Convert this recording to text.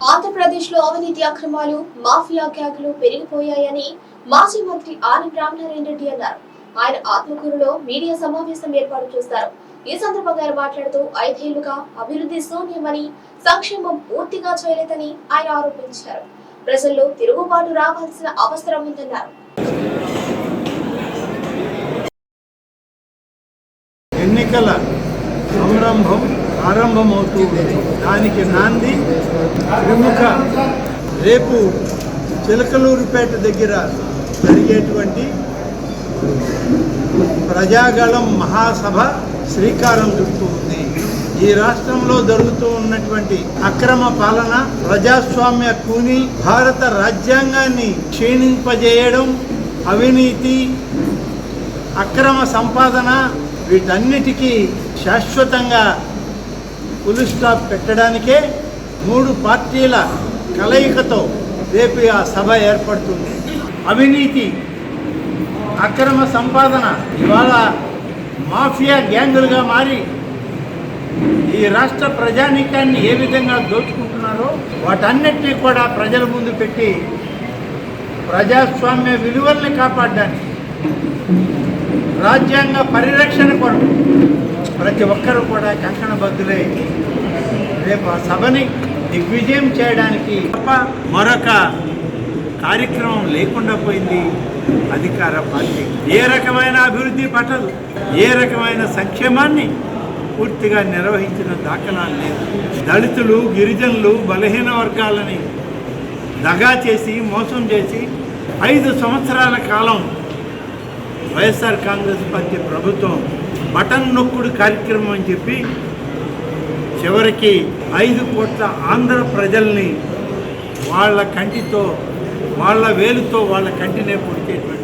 ఆంధ్రప్రదేశ్లో అవినీతి అక్రమాలు మాఫియా గ్యాంగులు పెరిగిపోయాయని మాజీ మంత్రి ఆని రామనారాయణ రెడ్డి అన్నారు. ఆయన ఆత్మకూరులో మీడియా సమావేశం ఏర్పాటు చేశారు ఈ సందర్భంగా ఆయన మాట్లాడుతూ ఐదేళ్ళుగా అభివృద్ధి శూన్యమని సంక్షేమం పూర్తిగా చేయలేదని ఆయన ఆరోపించారు. ప్రజల్లో తిరుగుబాటు రావాల్సిన అవసరం ఉందన్నారు. ఎన్నికల సంరంభం ప్రారంభమవుతుంది. దానికి నాంది ప్రముఖ రేపు చిలకలూరుపేట దగ్గర జరిగేటువంటి ప్రజాగళం మహాసభ శ్రీకారం చుట్టూ ఈ రాష్ట్రంలో జరుగుతూ ఉన్నటువంటి అక్రమ పాలన ప్రజాస్వామ్య కూని భారత రాజ్యాంగాన్ని క్షీణింపజేయడం అవినీతి అక్రమ సంపాదన వీటన్నిటికీ శాశ్వతంగా ఫుల్ స్టాప్ పెట్టడానికే మూడు పార్టీల కలయికతో రేపు ఆ సభ ఏర్పడుతుంది. అవినీతి అక్రమ సంపాదన ఇవాళ మాఫియా గ్యాంగులుగా మారి ఈ రాష్ట్ర ప్రజానీకాన్ని ఏ విధంగా దోచుకుంటున్నారో వాటన్నిటినీ కూడా ప్రజల ముందు పెట్టి ప్రజాస్వామ్య విలువల్ని కాపాడడానికి రాజ్యాంగ పరిరక్షణ కొరకు ప్రతి ఒక్కరూ కూడా కంకణబద్దులై రేపు ఆ సభని దిగ్విజయం చేయడానికి తప్ప మరొక కార్యక్రమం లేకుండా పోయింది అధికార పార్టీ. ఏ రకమైన అభివృద్ధి పట్టదు. ఏ రకమైన సంక్షేమాన్ని పూర్తిగా నిర్వహించిన దాఖలాలు లేదు దళితులు గిరిజనులు బలహీన వర్గాలని దగా చేసి మోసం చేసి ఐదు సంవత్సరాల కాలం వైఎస్ఆర్ కాంగ్రెస్ పార్టీ ప్రభుత్వం బటన్ నొక్కుడు కార్యక్రమం అని చెప్పి చివరికి ఐదు కోట్ల ఆంధ్ర ప్రజల్ని వాళ్ళ కంటితో వాళ్ళ వేలుతో వాళ్ళ కంటినే పొడిచేటువంటి